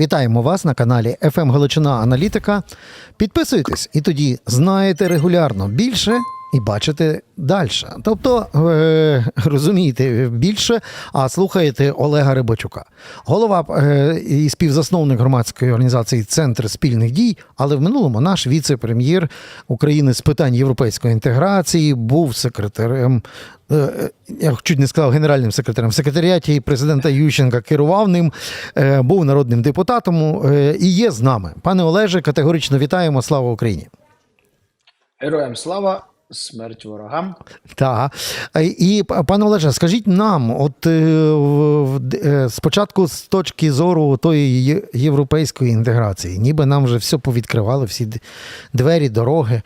Вітаємо вас на каналі FM Галичина Аналітика. Підписуйтесь і тоді знаєте регулярно більше і бачите далі. Тобто, е, розумієте більше, а слухаєте Олега Рибачука, голова е, і співзасновник громадської організації Центр спільних дій, але в минулому наш віце-прем'єр України з питань європейської інтеграції був секретарем. е, Я чуть не сказав генеральним секретарем в секретаріаті президента Ющенка керував ним, був народним депутатом і є з нами. Пане Олеже, категорично вітаємо. Слава Україні! Героям слава, смерть ворогам. Так. І пане Олеже, скажіть нам, от е, е, спочатку з точки зору тої європейської інтеграції, ніби нам вже все повідкривали, всі двері, дороги.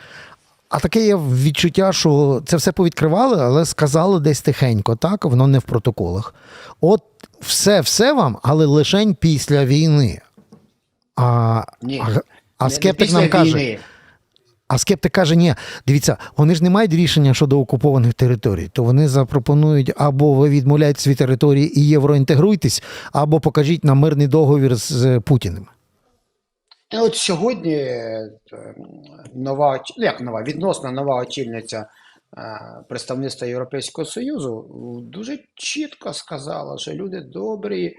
А таке є відчуття, що це все повідкривали, але сказали десь тихенько, так, воно не в протоколах. От все, все вам, але лишень після війни. А, Ні. а, а скептик нам каже. А скептик каже: ні, дивіться, вони ж не мають рішення щодо окупованих територій, то вони запропонують або ви відмовляєте свої території і євроінтегруйтесь, або покажіть нам мирний договір з е, Путіним. От сьогодні е, нова, ну, як нова, відносно нова очільниця е, представництва Європейського Союзу дуже чітко сказала, що люди добрі,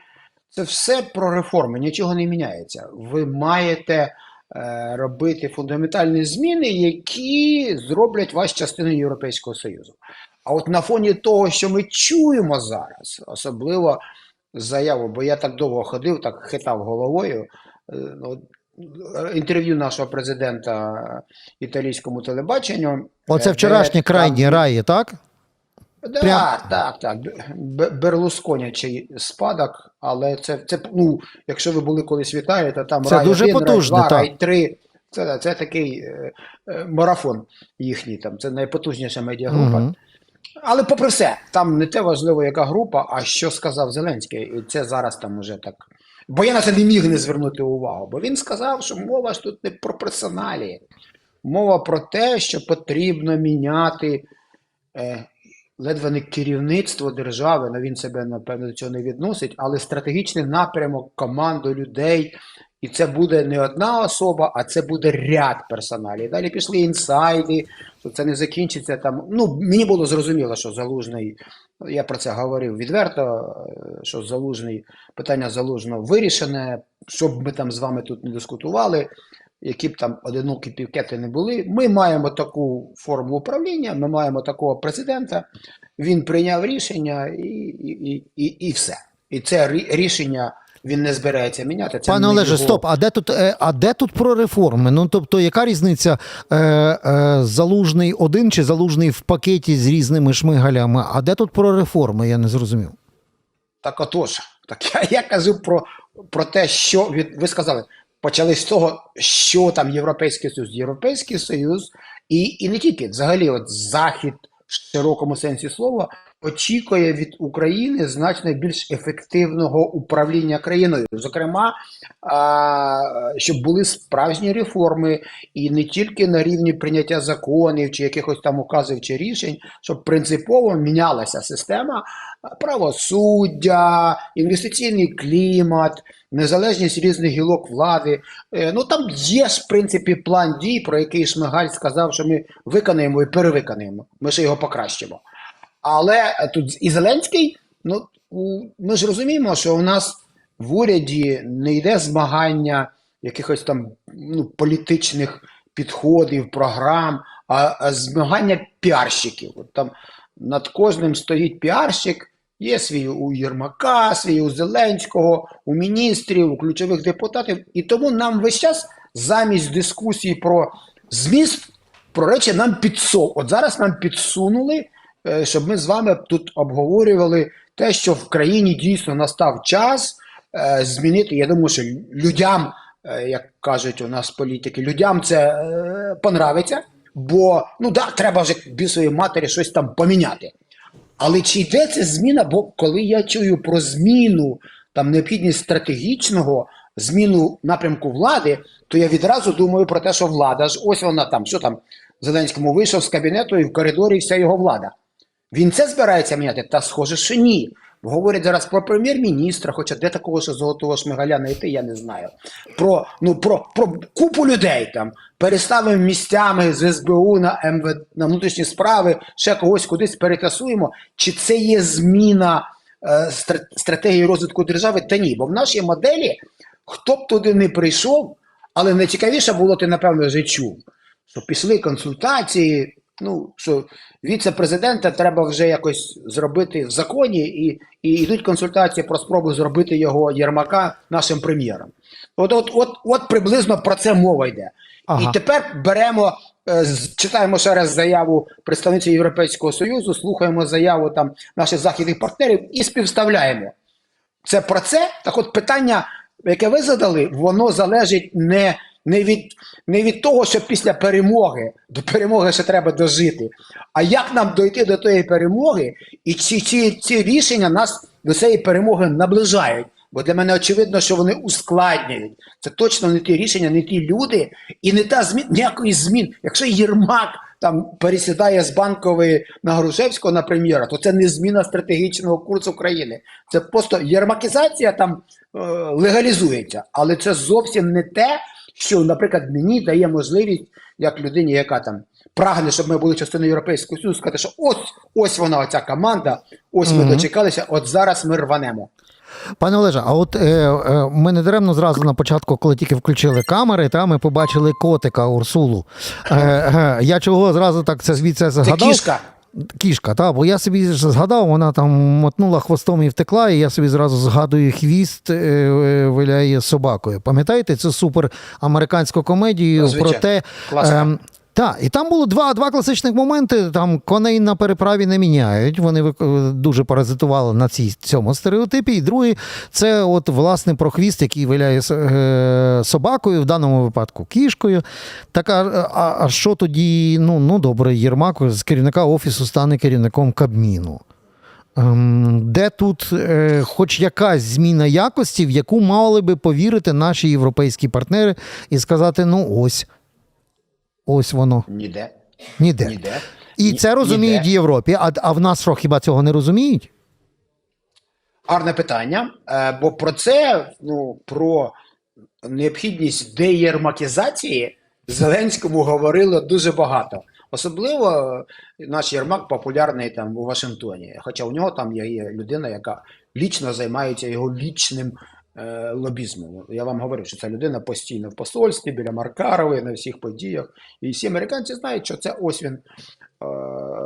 це все про реформи, нічого не міняється. Ви маєте е, робити фундаментальні зміни, які зроблять вас частиною Європейського Союзу. А от на фоні того, що ми чуємо зараз, особливо заяву, бо я так довго ходив, так хитав головою. е, ну, Інтерв'ю нашого президента італійському телебаченню. Оце е, вчорашні де крайні раї, так? Да, Прям- так, так. Берлусконячий спадок, але це, це, ну, якщо ви були колись в Італії, то там Це рай дуже 1, потужно, рай 2, так. рай 3. Це, це такий е, е, марафон їхній, там, це найпотужніша медіагрупа. Угу. Але попри все, там не те важливо, яка група, а що сказав Зеленський. І це зараз там уже так. Бо я на це не міг не звернути увагу. Бо він сказав, що мова ж тут не про персоналі. Мова про те, що потрібно міняти е, ледве не керівництво держави. Ну він себе, напевно, до цього не відносить, але стратегічний напрямок, команду людей. І це буде не одна особа, а це буде ряд персоналів. Далі пішли інсайди, що це не закінчиться там. Ну, мені було зрозуміло, що залужний, я про це говорив відверто, е, що залужний, питання залужного вирішене, щоб ми там з вами тут не дискутували, які б там одинокі півкети не були. Ми маємо таку форму управління, ми маємо такого президента. Він прийняв рішення і, і, і, і, все. І це рішення він не збирається міняти. Це Пане Олеже, його- стоп, а де тут, е, а де тут про реформи? Ну тобто, яка різниця е, е, залужний один чи залужний в пакеті з різними шмигалями? А де тут про реформи? Я не зрозумів. Так отож, так я, я кажу про, про те, що від, ви сказали, почали з того, що там Європейський Союз. Європейський Союз і, і не тільки взагалі, от Захід в широкому сенсі слова очікує від України значно більш ефективного управління країною. Зокрема, щоб були справжні реформи, і не тільки на рівні прийняття законів чи якихось там указів чи рішень, щоб принципово мінялася система правосуддя, інвестиційний клімат, незалежність різних гілок влади. Е, Ну там є ж в принципі план дій, про який Шмигаль сказав, що ми виконаємо і перевиконаємо. Ми ще його покращимо. Але е, тут і Зеленський, ну ми ж розуміємо, що у нас в уряді не йде змагання якихось там ну, політичних підходів, програм, а, змагання піарщиків. От там над кожним стоїть піарщик, є свій у Єрмака, свій у Зеленського, у міністрів, у ключових депутатів. І тому нам весь час замість дискусії про зміст, про речі нам підсов. От зараз нам підсунули, щоб ми з вами тут обговорювали те, що в країні дійсно настав час е, змінити. Я думаю, що людям, е, як кажуть у нас політики, людям це е, понравиться, бо ну да, треба вже бісовій матері щось там поміняти. Але чи йде ця зміна? Бо коли я чую про зміну, там необхідність стратегічного, зміну напрямку влади, то я відразу думаю про те, що влада ж ось вона там, що там Зеленському вийшов з кабінету і в коридорі вся його влада. Він це збирається міняти? Та схоже, що ні. Говорять зараз про прем'єр-міністра, хоча де такого що золотого шмигаля знайти, я не знаю. Про, ну, про, про купу людей там. Переставимо місцями з СБУ на МВ, на внутрішні справи, ще когось кудись перетасуємо. Чи це є зміна е, стра- стратегії розвитку держави? Та ні, бо в нашій моделі, хто б туди не прийшов, але найцікавіше було, ти напевно вже чув, що пішли консультації. Ну, що віце-президента треба вже якось зробити в законі, і, і йдуть консультації про спробу зробити його Єрмака нашим прем'єром. От, от, от, от приблизно про це мова йде. Ага. І тепер беремо, е, читаємо ще раз заяву представниці Європейського Союзу, слухаємо заяву там наших західних партнерів і співставляємо. Це про це. Так от питання, яке ви задали, воно залежить не, не, від, не від того, що після перемоги, до перемоги ще треба дожити, а як нам дойти до тої перемоги, і ці, ці, ці рішення нас до цієї перемоги наближають. Бо для мене очевидно, що вони ускладнюють. Це точно не ті рішення, не ті люди, і не та змін, ніякої змін. Якщо Єрмак там пересідає з банкової на Грушевського на прем'єра, то це не зміна стратегічного курсу країни. Це просто єрмакізація там е, легалізується, але це зовсім не те, що, наприклад, мені дає можливість, як людині, яка там прагне, щоб ми були частиною Європейського Союзу, сказати, що ось ось вона, оця команда, ось ми Мгм. дочекалися, от зараз ми рванемо. Пане Олеже, а от е, е, ми не даремно зразу на початку, коли тільки включили камери, та ми побачили котика Урсулу. Е, е, я чого зразу так це звідси Це згадав? кішка. Кішка, та, бо я собі згадав, вона там мотнула хвостом і втекла, і я собі зразу згадую хвіст е, е, виляє собакою. Пам'ятаєте цю супер американську комедію Звичайно. про те. Класика. Так, і там було два, два класичних моменти. Там коней на переправі не міняють. Вони дуже паразитували на цій, цьому стереотипі. І другий це от власне про хвіст, який виляє е, собакою, в даному випадку кішкою. Так, а, а, а що тоді? Ну, ну добре, Єрмак з керівника офісу стане керівником Кабміну. Ем, Де тут е, хоч якась зміна якості, в яку мали би повірити наші європейські партнери і сказати: ну ось, ось воно. Ніде. Ніде. Ніде. І Ні- це розуміють в. Європі. А, а в нас що, хіба цього не розуміють? Гарне питання. Е, бо про це, ну, про необхідність деєрмакізації Зеленському говорили дуже багато. Особливо наш Єрмак популярний там у Вашингтоні. Хоча у нього там є людина, яка лічно займається його лічним е, лобізмом. Я вам говорив, що ця людина постійно в посольстві, біля Маркарової, на всіх подіях. І всі американці знають, що це ось він, е,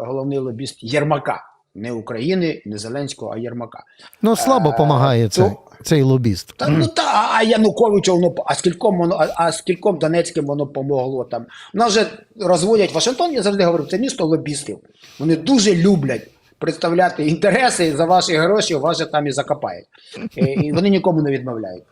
головний лобіст Єрмака. Не України, не Зеленського, а Єрмака. Ну, слабо Е, допомагає цей, то- цей лобіст. Та, ну та, а- Януковичу воно а скільком воно, а, а скільком Донецьким воно помогло там. Нас вже розводять Вашингтон, я завжди говорю, це місто лобістів. Вони дуже люблять представляти інтереси за ваші гроші вас же там і закопають. І, і вони нікому не відмовляють.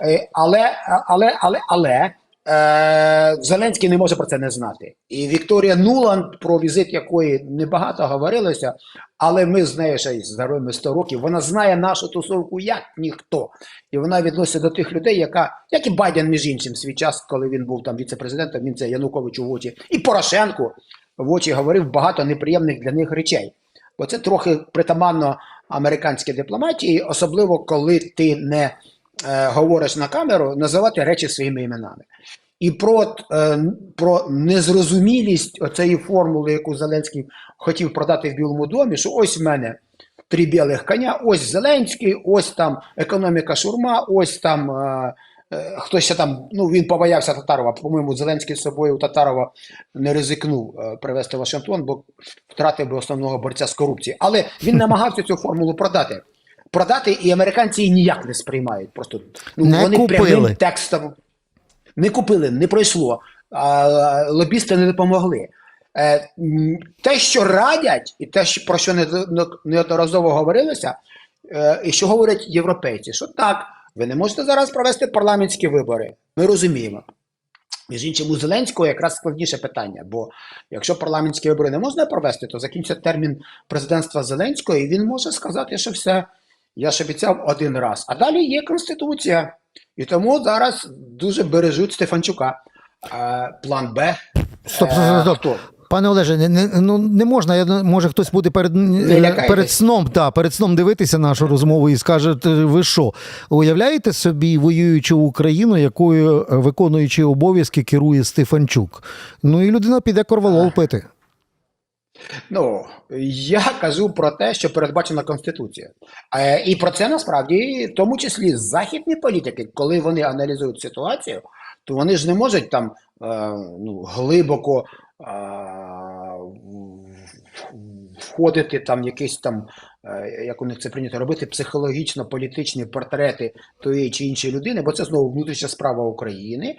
Е, Але, але, але, але е, Зеленський не може про це не знати. І Вікторія Нуланд, про візит якої небагато говорилося, але ми з нею ще й здоровими 100 років. Вона знає нашу тусовку як ніхто. І вона відноситься до тих людей, яка, як і Байден, між іншим, свій час, коли він був там віце-президентом, він це Януковичу в очі, і Порошенку в очі говорив багато неприємних для них речей. Бо це трохи притаманно американській дипломатії, особливо коли ти не е, говориш на камеру, називати речі своїми іменами. І про, е, про незрозумілість оцеї формули, яку Зеленський хотів продати в Білому домі, що ось в мене три білих коня, ось Зеленський, ось там економіка шурма, ось там е, хтось ще там, ну він побоявся Татарова. По-моєму, Зеленський з собою Татарова не ризикнув е, привезти в Вашингтон, бо втратив би основного борця з корупції. Але він намагався цю формулу продати. Продати, і американці її ніяк не сприймають. Просто ну, Не вони купили. прямим текстом не купили, не пройшло. А, лобісти не допомогли. Е, те, що радять, і те, про що не- не- неодноразово говорилося, е, і що говорять європейці, що так, ви не можете зараз провести парламентські вибори. Ми розуміємо. Між іншим, у Зеленського якраз складніше питання, бо якщо парламентські вибори не можна провести, то закінчиться термін президентства Зеленського, і він може сказати, що все, я ж обіцяв один раз. А далі є Конституція. І тому зараз дуже бережуть Стефанчука. Е, план Б. Стоп, Е, стоп, стоп. Пане Олеже, не, не, ну, не можна. Я, може, хтось буде перед, е, перед сном, та, перед сном дивитися нашу розмову і скаже, ви що? Уявляєте собі воюючу Україну, якою е, виконуючи обов'язки керує Стефанчук? Ну і людина піде корвалол пити. Ну, я кажу про те, що передбачена Конституцією. Е, і про це насправді, в тому числі західні політики, коли вони аналізують ситуацію, то вони ж не можуть там е, ну, глибоко входити там якісь там, е, як у них це прийнято робити, психологічно-політичні портрети тої чи іншої людини, бо це знову внутрішня справа України.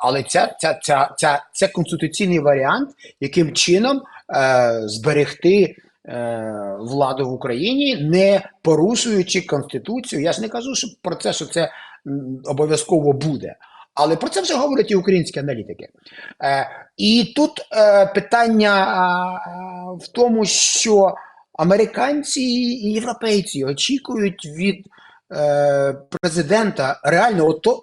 Але ця, ця, ця, ця, це конституційний варіант, яким чином е, зберегти е, владу в Україні, не порушуючи Конституцію. Я ж не кажу що про це, що це обов'язково буде. Але про це вже говорять і українські аналітики. Е, і тут е, питання а, в тому, що американці і європейці очікують від е, президента реально, ото,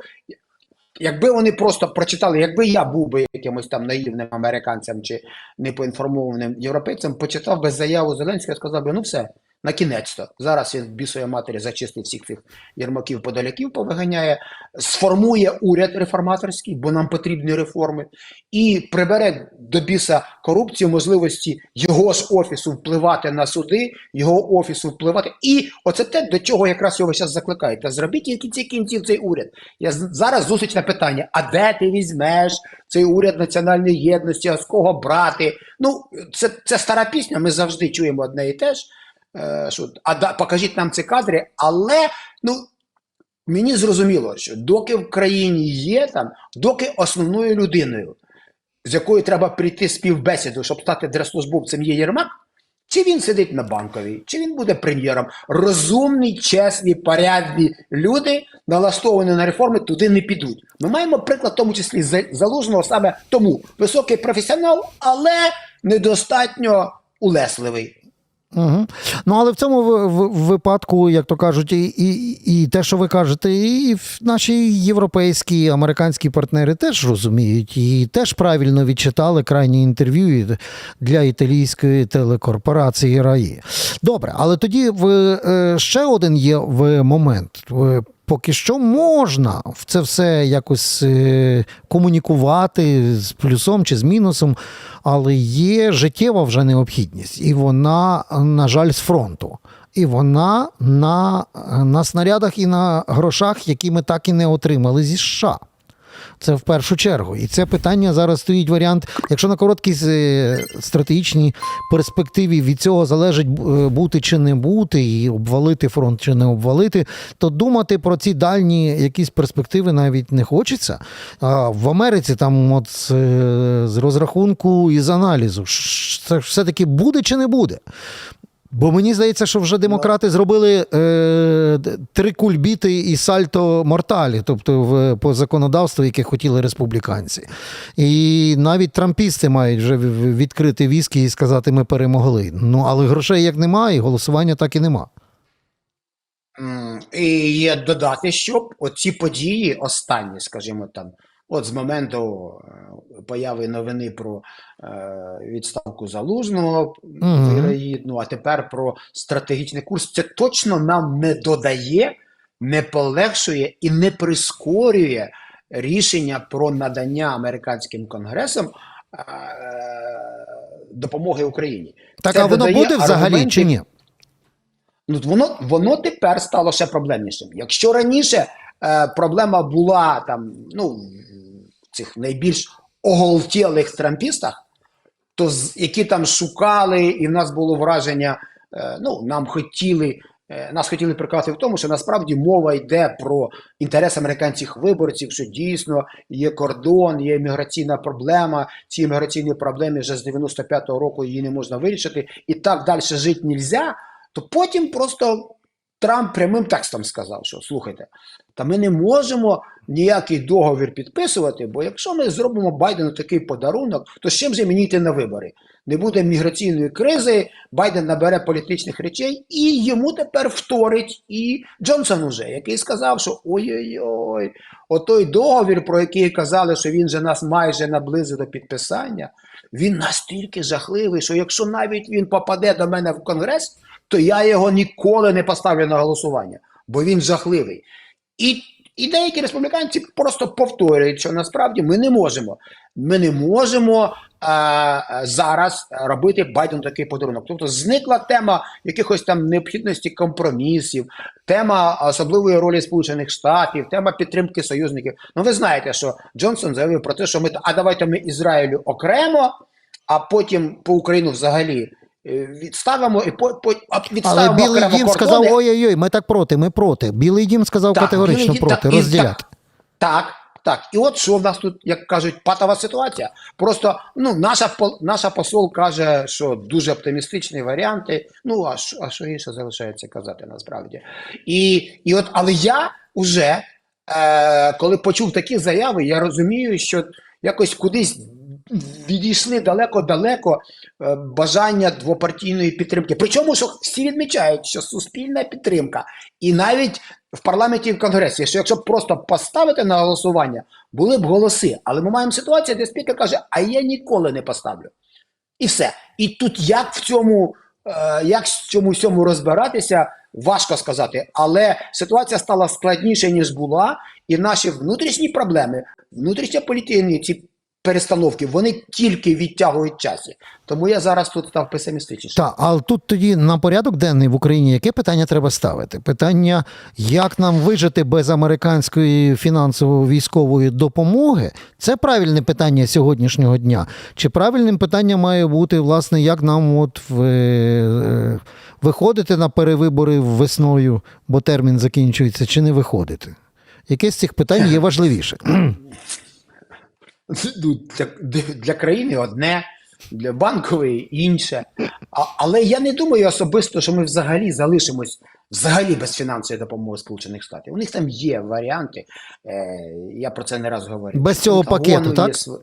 якби вони просто прочитали, якби я був би якимось там наївним американцем чи непоінформованим європейцем, почитав би заяву Зеленського і сказав би, ну все, на кінець-то. Зараз він бісовій матері зачистить всіх цих єрмаків подаляків, повиганяє, сформує уряд реформаторський, бо нам потрібні реформи, і прибере до біса корупцію, можливості його ж офісу впливати на суди, його офісу впливати. І оце те, до чого якраз його зараз закликають. Та зробіть в кінці кінців цей уряд. Я зараз зустріч на питання: а де ти візьмеш цей уряд національної єдності, а з кого брати? Ну, це, це стара пісня. Ми завжди чуємо одне і те ж. Е, Що, а да, покажіть нам ці кадри, але ну. Мені зрозуміло, що доки в країні є там, доки основною людиною, з якою треба прийти співбесіду, щоб стати держслужбовцем, є Єрмак, чи він сидить на банковій, чи він буде прем'єром. Розумні, чесні, порядні люди, налаштовані на реформи, туди не підуть. Ми маємо приклад, в тому числі За- залужного саме тому високий професіонал, але недостатньо улесливий. Угу. Ну, але в цьому в- в- випадку, як то кажуть, і, і, і те, що ви кажете, і наші європейські американські партнери теж розуміють і теж правильно відчитали крайні інтерв'ю для італійської телекорпорації РАІ. Добре, але тоді в, е, ще один є в момент. Поки що можна в це все якось е, комунікувати з плюсом чи з мінусом, але є життєва вже необхідність, і вона, на жаль, з фронту. І вона на, на снарядах і на грошах, які ми так і не отримали зі США. Це в першу чергу. І це питання зараз стоїть варіант. Якщо на короткій е, стратегічній перспективі від цього залежить е, бути чи не бути, і обвалити фронт чи не обвалити, то думати про ці дальні якісь перспективи навіть не хочеться. А в Америці там, от з, е, розрахунку і з аналізу, це все-таки буде чи не буде. Бо мені здається, що вже демократи зробили е, три кульбіти і сальто морталі, тобто в, по законодавству, яке хотіли республіканці. І навіть трампісти мають вже відкрити віскі і сказати, ми перемогли. Ну, але грошей як немає, і голосування так і нема. І є додати, що оці події останні, скажімо там, от з моменту е, появи новини про е, відставку залужного Мгм. вірогідно, а тепер про стратегічний курс, це точно нам не додає, не полегшує і не прискорює рішення про надання американським конгресом е, допомоги Україні. Так, Це а воно буде взагалі чи ні? Ну, воно, воно тепер стало ще проблемнішим. Якщо раніше е, проблема була там, ну, в цих найбільш оголтілих трампістах, то які там шукали, і в нас було враження, е, ну, нам хотіли. е, Нас хотіли прикати в тому, що насправді мова йде про інтерес американських виборців, що дійсно є кордон, є міграційна проблема. Ці міграційні проблеми вже з 95-го року її не можна вирішити, і так далі жити нельзя то потім просто Трамп прямим текстом сказав, що слухайте, та ми не можемо ніякий договір підписувати, бо якщо ми зробимо Байдену такий подарунок, то з чим же мені йти на вибори? Не буде міграційної кризи, Байден набере політичних речей, і йому тепер вторить і Джонсон уже, який сказав, що ой-ой-ой, отой договір, про який казали, що він же нас майже наблизив до підписання, він настільки жахливий, що якщо навіть він попаде до мене в конгрес, то я його ніколи не поставлю на голосування, бо він жахливий. І, і деякі республіканці просто повторюють, що насправді ми не можемо. Ми не можемо е, зараз робити Байдену такий подарунок. Тобто зникла тема якихось там необхідності компромісів, тема особливої ролі Сполучених Штатів, тема підтримки союзників. Ну ви знаєте, що Джонсон заявив про те, що ми а давайте ми Ізраїлю окремо, а потім по Україну взагалі. Е, Відставимо і по, по а Але Білий Дім кордони. сказав: ой-ой-ой, ми так проти, ми проти. Білий Дім сказав Так, категорично Білий проти, так, розділяти. Так, так. І от що в нас тут, як кажуть, патова ситуація. Просто ну, наша, наша посол каже, що дуже оптимістичні варіанти. Ну, а що, а що інше залишається казати насправді. І, і от, але я вже, е, коли почув такі заяви, я розумію, що якось кудись відійшли далеко-далеко е, бажання двопартійної підтримки. Причому, що всі відмічають, що суспільна підтримка, і навіть в парламенті і в конгресі, що якщо просто поставити на голосування, були б голоси. Але ми маємо ситуацію, де спікер каже: а я ніколи не поставлю. І все. І тут як в цьому, е, як в цьому всьому розбиратися, важко сказати. Але ситуація стала складніше, ніж була, і наші внутрішні проблеми, внутрішньополітичні ці перестановки, вони тільки відтягують часі. Тому я зараз тут став песимістичнішим. Так, але тут тоді на порядок денний в Україні яке питання треба ставити? Питання, як нам вижити без американської фінансово-військової допомоги, це правильне питання сьогоднішнього дня. Чи правильним питанням має бути, власне, як нам от в, е, виходити на перевибори весною, бо термін закінчується, чи не виходити? Яке з цих питань є важливіше? Ну, для, для країни одне, для банкової інше. А, але я не думаю особисто, що ми взагалі залишимось взагалі без фінансової допомоги Сполучених Штатів. У них там є варіанти. Е, я про це не раз говорив. Без цього пакету, так? Є,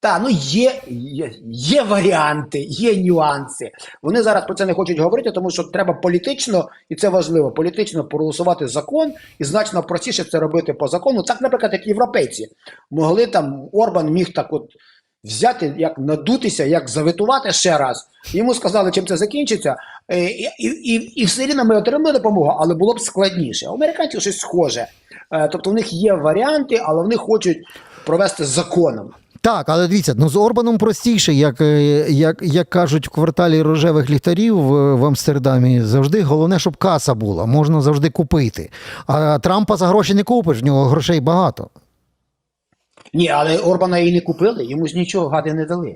та, ну є, є, є варіанти, є нюанси. Вони зараз про це не хочуть говорити, тому що треба політично, і це важливо, політично проголосувати закон і значно простіше це робити по закону. Так, наприклад, як європейці могли там Орбан міг так от взяти, як надутися, як заветувати ще раз. Йому сказали, чим це закінчиться, е, і, і, і, все рівно ми отримали допомогу, але було б складніше. А у американців щось схоже. Е, Тобто в них є варіанти, але вони хочуть провести законом. Так, але дивіться, ну з Орбаном простіше, як, е, як, як кажуть в кварталі рожевих ліхтарів в, Амстердамі, завжди головне, щоб каса була, можна завжди купити. А Трампа за гроші не купиш, в нього грошей багато. Ні, але Орбана і не купили, йому ж нічого гади не дали.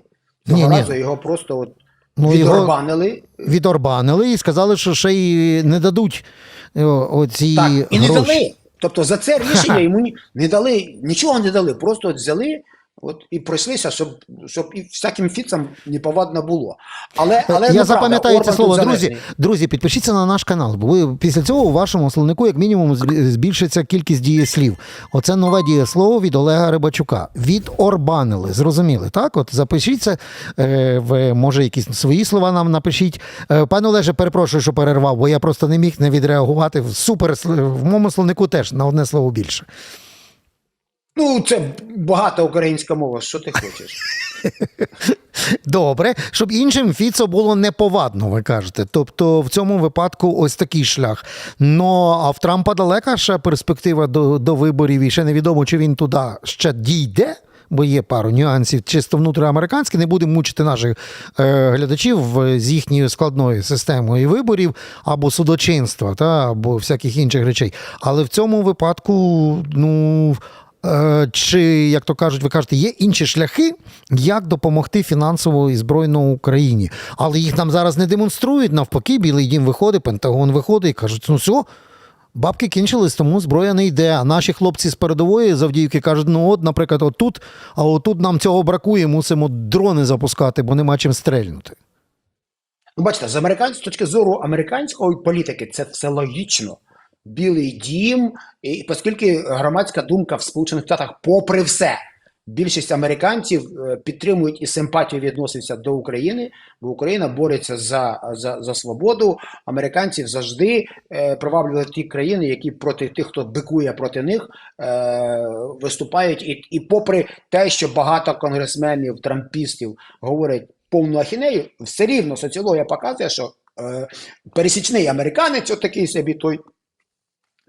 Ні, Цього ні. разу його просто от Ну, його- відорбанили. Відорбанили і сказали, що ще й не дадуть о, оці Так, і не дали. Тобто за це рішення йому не дали, нічого не дали, просто от взяли от, і пройшлися, щоб, щоб і всяким фіцам неповадно було. Але, але Я ну, запам'ятаю це слово. Друзі, друзі, підпишіться на наш канал, бо ви після цього у вашому словнику, як мінімум, збільшиться кількість дієслів. Оце нове дієслово від Олега Рибачука. Від Орбанили. Зрозуміли, так? От запишіться, е, ви, може, якісь свої слова нам напишіть. Е, пане Олеже, перепрошую, що перервав, бо я просто не міг не відреагувати. Супер, сл- в моєму словнику теж на одне слово більше. Ну, це багата українська мова, що ти хочеш. Добре, щоб іншим Фіцо було неповадно, ви кажете. Тобто в цьому випадку ось такий шлях. Ну а в Трампа далека ще перспектива до, до виборів, і ще невідомо, чи він туди ще дійде. Бо є пару нюансів чисто внутріамериканські, не будемо мучити наших е, глядачів з їхньою складною системою виборів або судочинства, та, або всяких інших речей. Але в цьому випадку, ну Чи, як то кажуть, ви кажете, є інші шляхи, як допомогти фінансово і збройно Україні. Але їх нам зараз не демонструють. Навпаки, Білий Дім виходить, Пентагон виходить і кажуть, ну все, бабки кінчились, тому зброя не йде. А наші хлопці з передової завдіївки кажуть, ну от, наприклад, отут, а отут нам цього бракує, мусимо дрони запускати, бо нема чим стрельнути. Ну, бачите, з американської з точки зору американської політики це все логічно. Білий дім, і оскільки громадська думка в Сполучених Штатах, попри все, більшість американців е, підтримують і симпатію відносяться до України, бо Україна бореться за, за, за свободу. Американців завжди е, приваблювали ті країни, які проти тих, хто бикує проти них, е, виступають. І, і попри те, що багато конгресменів, трампістів говорять повну ахінею, все рівно соціологія показує, що е, пересічний американець, от такий собі той.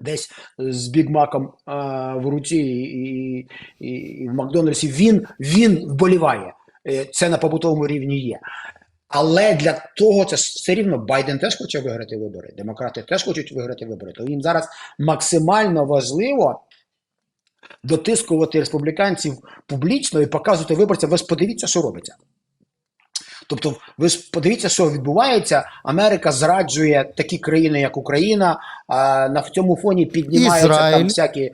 Десь з бігмаком а, в руці і, і, і в Макдональдсі він, він вболіває. Е, Це на побутовому рівні є. Але для того це все рівно Байден теж хоче виграти вибори. Демократи теж хочуть виграти вибори. То їм зараз максимально важливо дотискувати республіканців публічно і показувати виборцям. Ви подивіться, що робиться. Тобто, ви подивіться, що відбувається. Америка зраджує такі країни, як Україна. А на в цьому фоні піднімаються Ізраїль. там всякі.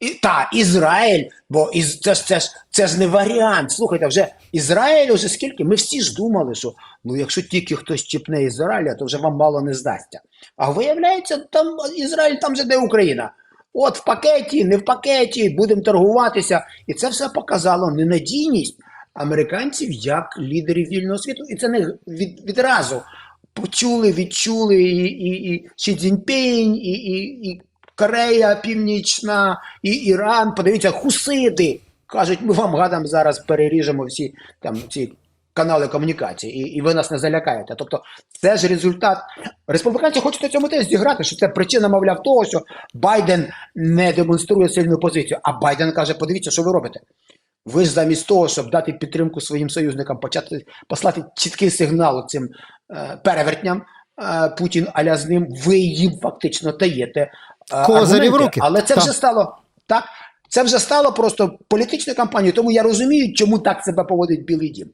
І, та, Ізраїль, бо із, це, ж, це, ж, це ж не варіант. Слухайте, вже Ізраїль уже скільки? Ми всі ж думали, що ну якщо тільки хтось чіпне Ізраїля, то вже вам мало не здасться. А виявляється, там Ізраїль там же де Україна. От в пакеті, не в пакеті, будемо торгуватися. І це все показало ненадійність американців як лідерів вільного світу. І це не від, відразу почули, відчули і, і, і Ші Цзіньпінь, і, і, і Корея Північна, і Іран. Подивіться, хусиди. Кажуть, ми вам гадам зараз переріжемо всі там ці канали комунікації, і, і ви нас не залякаєте. Тобто, це ж результат. Республіканці хочуть на цьому теж зіграти, що це причина, мовляв, того, що Байден не демонструє сильну позицію. А Байден каже: подивіться, що ви робите. Ви ж замість того, щоб дати підтримку своїм союзникам, почати послати чіткий сигнал цим е, перевертням е, Путін аля з ним, ви їм фактично даєте е, Козирі в руки. Але це Так. вже стало так. Це вже стало просто політичною кампанією, тому я розумію, чому так себе поводить Білий Дім.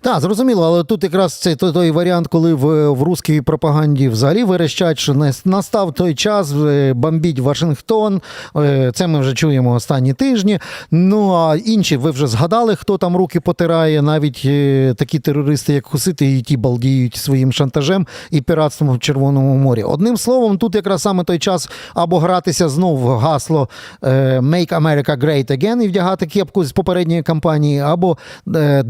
Так, зрозуміло, але тут якраз це той, той варіант, коли в, в русській пропаганді взагалі верещать, що не- настав той час е, бомбіть Вашингтон. Е, Це ми вже чуємо останні тижні. Ну а інші, ви вже згадали, хто там руки потирає, навіть е, такі терористи, як Хусити, і ті балдіють своїм шантажем і піратством в Червоному морі. Одним словом, тут якраз саме той час або гратися знов в гасло Make America Great Again і вдягати кепку з попередньої кампанії, або е,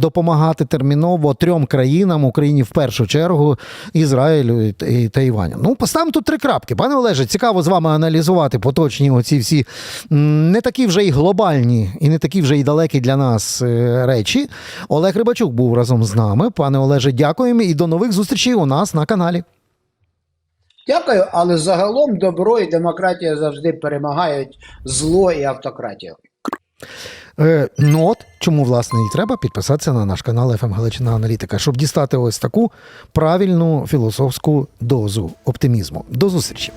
допомагати терміново трьом країнам Україні в першу чергу, Ізраїлю і Тайваню. Ну, поставимо тут три крапки. Пане Олеже, цікаво з вами аналізувати поточні оці всі не такі вже й глобальні і не такі вже й далекі для нас е, речі. Олег Рибачук був разом з нами. Пане Олеже, дякуємо і до нових зустрічей у нас на каналі. Дякую, але загалом добро і демократія завжди перемагають зло і автократію. Е, ну от чому власне і треба підписатися на наш канал «ФМ Галичина Аналітика, щоб дістати ось таку правильну філософську дозу оптимізму. До зустрічі.